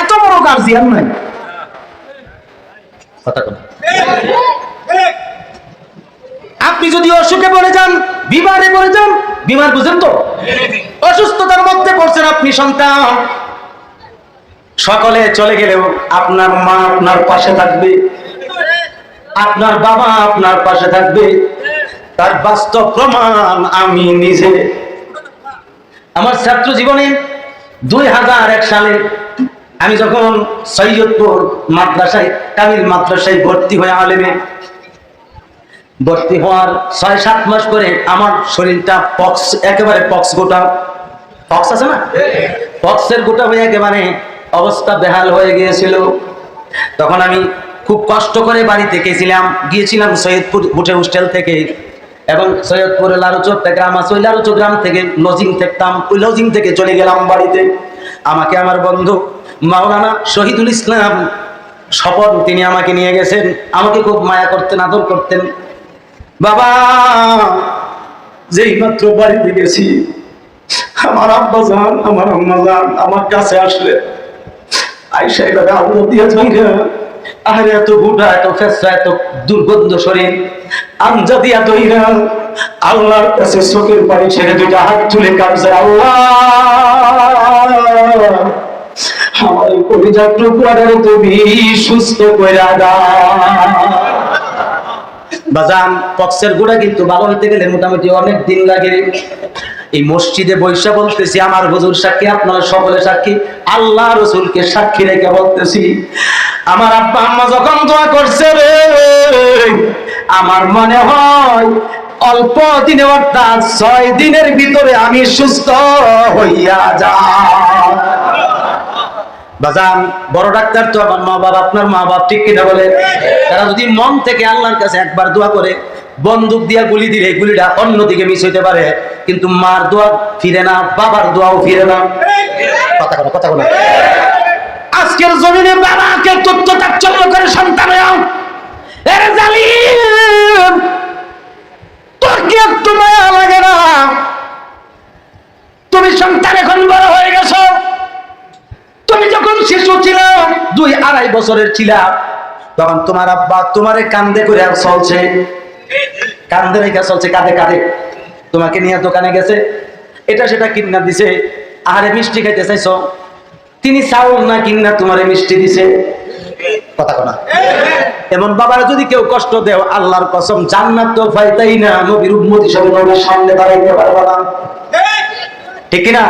এত বড় গার্জিয়ান নাই। আপনি যদি অসুখে পড়ে যান বিমারে পড়ে যান, বিমার বুঝেন তো? অসুস্থতার মধ্যে পড়ছেন আপনি সন্তান। সকলে চলে গেলেও আপনার মা আপনার পাশে থাকবে। আপনার বাবা আপনার পাশে থাকবে। তার বাস্তব প্রমাণ আমি নিজে। আমার ছাত্র জীবনে দুই হাজার এক সালে আমি যখন সৈয়দপুর মাদ্রাসায়, কামিল মাদ্রাসায় ভর্তি হয়ে আলেমে, ভর্তি হওয়ার ছয় সাত মাস করে আমার শরীরটা পক্স, একেবারে পক্স গোটা। পক্স আছে না? পক্সের গোটা হয়ে একেবারে অবস্থা বেহাল হয়ে গিয়েছিল। তখন আমি খুব কষ্ট করে বাড়িতে গেছিলাম গিয়েছিলাম সৈয়দপুর উঠে হোস্টেল থেকে। এবং সৈয়দপুরে লারুচোক গ্রাম আছে ওই লারুচোক গ্রাম থেকে লজিং থাকতাম, ওই লজিং থেকে চলে গেলাম বাড়িতে। আমাকে আমার বন্ধু মাওলানা শহীদুল ইসলাম শপথ তিনি আমাকে নিয়ে গেছেন। আমাকে খুব মায়া করতেন, আদর করতেন। বাবা, যেই মাত্র বাড়িতে গেছি, আমার আব্বা যান, আমার আম্মা যান, আমার কাছে আসলে। আইসা এভাবে আল্লাহ দিয়া যাই আরে এত গুটা এত ফেসা এত দুর্গন্ধ শরীর। আমজা দিয়া তৈরা আল্লাহর কাছে চোখের পানি ছেড়ে দুইটা হাত তুলে কাঁদছে, আল্লাহ। আমার কবিজার টুকরাটা তুমি সুস্থ দাও। বাজান, পক্সের গুড়া কিন্তু ভালো হইতে গেলে মোটামুটি অনেক দিন লাগে এই মসজিদে বৈশা বলতেছি, আমার হুজুর সাক্ষী, আপনারা সকলে সাক্ষী, আল্লাহ রসুলকে সাক্ষী রেখে বলতেছি, আমার আব্বা আম্মা যখন দোয়া করছে রে, আমার মনে হয় অল্প দিনে অর্থাৎ ছয় দিনের ভিতরে আমি সুস্থ হইয়া যা বাজান, বড় ডাক্তার তো আমার মা বাবা আপনার মা বাপ ঠিক কিনা বলে? তারা যদি মন থেকে আল্লাহর কাছে একবার দোয়া করে বন্দুক দিয়া গুলি দিলে গুলিটা অন্যদিকে মিস হইতে পারে। কিন্তু মার দোয়া ফিরে না, বাবার দোয়াও ফিরে না। কথা কথা কথা কথা আজকের জমিনে বাবাকে তথ্য তাচ্ছল্য করে সন্তান তোর কি একটু মায়া লাগে না। তুমি সন্তান এখন বড় হয়ে গেছো। তুমি যখন শিশু ছিল, দুই আড়াই বছরের ছিলা, তখন তোমার আব্বা তোমারে কান্দে করে আর চলছে কান্দে রেখে চলছে কাঁদে কাঁদে তোমাকে নিয়ে দোকানে গেছে এটা সেটা কিনা দিছে আহারে মিষ্টি খাইতে চাইছো তিনি চাউল না কিনা তোমারে মিষ্টি দিছে কথা কথা এমন বাবার যদি কেউ কষ্ট দেও আল্লাহর কসম জান্নাত তো পাইতাই না নবীর উম্মতি সব নবীর সামনে দাঁড়াইতে পারবা না ঠিক কিনা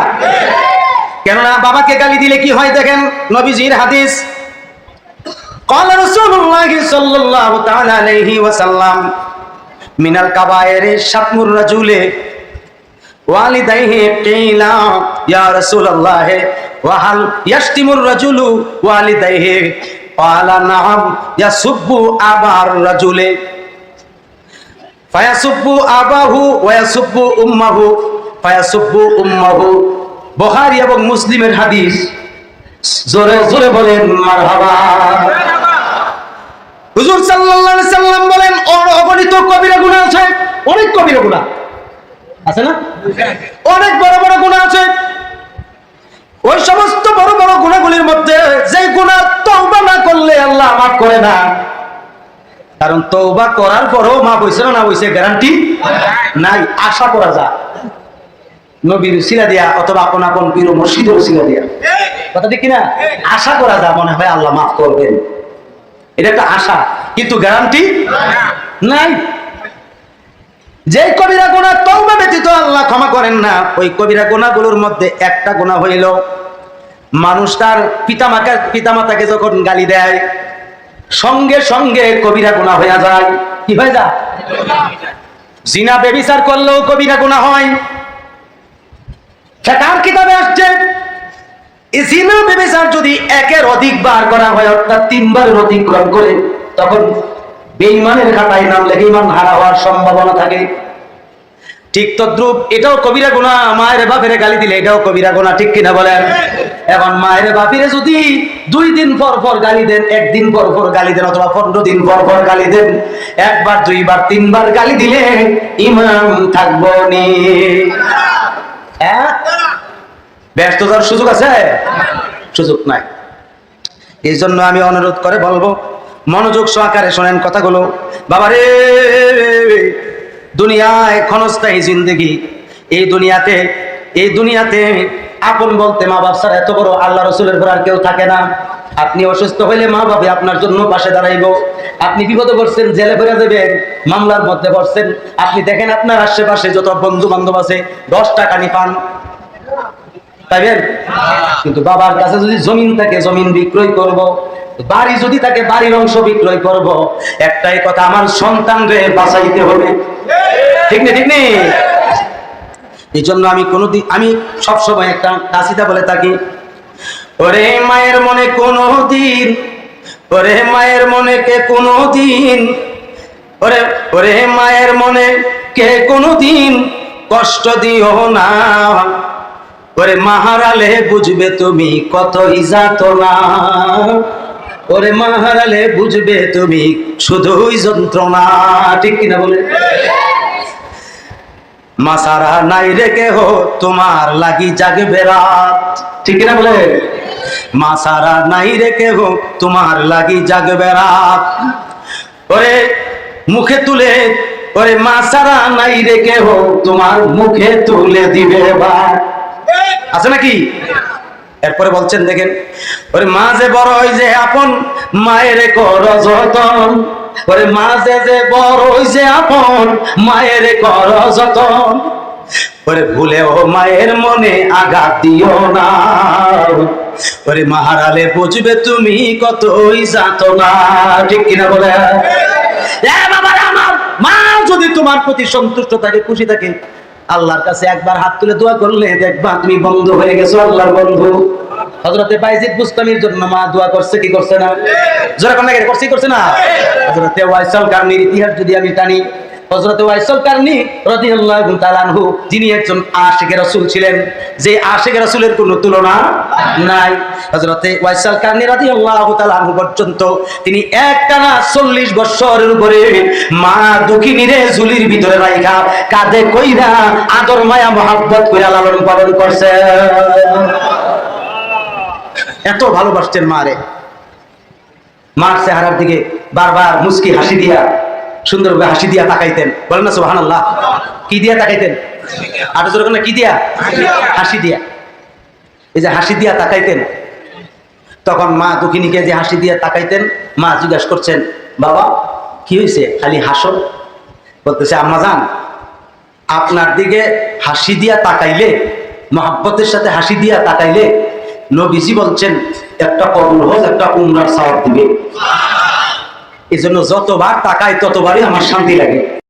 কেননা বাবাকে গালি দিলে কি হয় দেখেন নবীজির হাদিস قال رسول الله صلى الله تعالى عليه وسلم মিনাল কাবায়েরে সাতমুর রাজুলে, ওয়ালিদাইহি কিলা, ইয়া রাসূলুল্লাহ, ওয়াহাল ইয়াশতিমুর রাজুলু, ওয়ালিদাইহি, ক্বালা ইয়াসুব্বু আবার রাজুলে। ফায়াসুব্বু আবাহু ওয়ায়াসুব্বু উম্মাহু, ফায়াসুব্বু উম্মাহু। এবং মুসলিমের হাদিস, জোরে জোরে বলেন, মারহাবা। হুজুর সাল্লাল্লাহু কবিরা গুনাহ আছে অনেক কবিরা গুনাহ আছে না? অনেক বড় বড় গুনাহ আছে। ওই সমস্ত বড় বড় গুণাগুলির মধ্যে যে গুনাহ তওবা না করলে আল্লাহ মাফ করে না। কারণ তওবা করার পরও মাফ হইছে না না হইছে গ্যারান্টি নাই আশা করা যায়। নবীর সিলা দিয়া অথবা আপন আপন পীর মসজিদের সিলা দিয়া। কথা ঠিক কিনা? আশা করা যায় মনে হয় আল্লাহ মাফ করবেন। এটা একটা আশা কিন্তু গ্যারান্টি নাই। যে কবিরা গোনা তওবা ব্যতীত আল্লাহ ক্ষমা করেন না, ওই কবিরা গোনাগুলোর মধ্যে একটা গোনা হইল, মানুষ তার পিতামাকে, পিতামাতাকে যখন গালি দেয়, সঙ্গে সঙ্গে কবিরা গোনা হয়ে যায়। কি হয়ে যায়? জিনা বেবিচার করলেও কবিরা গোনা হয়। ফেকার কিতাবে আসছে জিনা বেবিচার যদি একের অধিক বার করা হয়, অর্থাৎ তিনবার অতিক্রম করে, তখন বেঈমানের খাতায় নাম লেগে ইমান হারা হওয়ার সম্ভাবনা থাকে। ঠিক তদ্রুপ এটাও কবিরা গোনা মায়ের বাপের গালি দিলে এটাও কবিরা গোনা ঠিক কিনা বলেন? এখন মায়ের বাপিরে যদি দুই দিন পর পর গালি দেন, একদিন পর পর গালি দেন অথবা পনেরো দিন পর পর গালি দেন, একবার, দুইবার, তিনবার গালি দিলে ইমাম থাকব নি। ব্যস্ততার সুযোগ আছে? সুযোগ নাই। এই জন্য আমি অনুরোধ করে বলব মনোযোগ সহকারে শোনেন কথাগুলো। বাবারে, দুনিয়ায় ক্ষণস্থায়ী জিন্দগি। এই দুনিয়াতে এই দুনিয়াতে আপন বলতে মা বাপ ছাড়া এত বড় আল্লাহ রসুলের ঘর আর কেউ থাকে না। আপনি অসুস্থ হইলে মা বাবা আপনার জন্য পাশে দাঁড়াইব। আপনি বিপদে পড়ছেন, জেলে ফেরে দেবেন মামলার মধ্যে পড়ছেন। আপনি দেখেন আপনার আশেপাশে যত বন্ধু বান্ধব আছে, দশ টাকা নি পান পাইবেন কিন্তু বাবার কাছে যদি জমিন থাকে, জমিন বিক্রয় করব। বাড়ি যদি থাকে, বাড়ির অংশ বিক্রয় করব। একটাই কথা, আমার সন্তান রে বাঁচাইতে হবে ঠিক নেই ঠিক নেই এই জন্য আমি কোনোদিন, আমি সবসময় একটা কাশিদা বলে থাকি, ওরে মায়ের মনে কোনো দিন ওরে মায়ের মনে কে কোনো দিন ওরে ওরে মায়ের মনে কে কোনো দিন কষ্ট দিও না ওরে মাহারালে বুঝবে তুমি কত ইজাত না। ওরে মাহারালে বুঝবে তুমি শুধুই যন্ত্রণা। ঠিক কিনা বলে? মাসারা নাই রেখে হো তোমার লাগি জাগবে রাত। ঠিক কিনা বলে? মাসারা নাই রেখে হো তোমার লাগি জাগবে রাত। ওরে মুখে তুলে, ওরে মাসারা নাই রেখে হো তোমার মুখে তুলে দিবে বা আছে নাকি? এরপরে বলছেন, দেখেন, ওরে মা যে বড় হই যে আপন, মায়ের কর যতন। ওরে মা যে যে বড় হই যে আপন, মায়ের কর যতন। ওরে ভুলেও মায়ের মনে আঘাত দিও না। ওরে মাহারালে বুঝবে তুমি কতই জাত না ঠিক কিনা বলে? এ বাবারে, আমার মা যদি তোমার প্রতি সন্তুষ্ট থাকে, খুশি থাকে আল্লাহর কাছে একবার হাত তুলে দোয়া করলে দেখবা তুমি বন্ধু হয়ে গেছো আল্লাহর বন্ধু। হজরতে বাইজিদ বুস্তানির জন্য মা দোয়া করছে কি করছে না? জোরে কোন লাগে করছে কি করছে না? হজরতে ওয়াইসাল কারনির ইতিহাস যদি আমি টানি হজরতে ওয়াইসাল কারনি রাদিয়াল্লাহু তাআলা আনহু, যিনি একজন আশিকে রাসূল ছিলেন। যে কোনো তুলনা নাই। হজরতে ওয়াইসাল পর্যন্ত তিনি একটানা 40 বছরের উপরে মা ঝুলির ভিতরে রাইখা কাঁধে কইরা আদর, মায়া লালন পালন করছে। এত ভালোবাসতেন মারে মার চেহারার দিকে বারবার মুস্কি হাসি দিয়া সুন্দরভাবে হাসি দিয়া তাকাইতেন। বলেন না সুহান আল্লাহ কি দিয়া তাকাইতেন? আরও জোর কি দিয়া? হাসি দিয়া। এই যে হাসি দিয়া তাকাইতেন। তখন মা দুঃখিনীকে যে হাসি দিয়া তাকাইতেন, মা জিজ্ঞাসা করছেন, বাবা, কি হয়েছে খালি হাসো? বলতেছে, আম্মা যান আপনার দিকে হাসি দিয়া তাকাইলে, মহাব্বতের সাথে হাসি দিয়া তাকাইলে নবীজি বলছেন, একটা কবুল হোক একটা উমরার সাওয়াব দিবে। এই জন্য যতবার তাকাই ততবারই আমার শান্তি লাগে।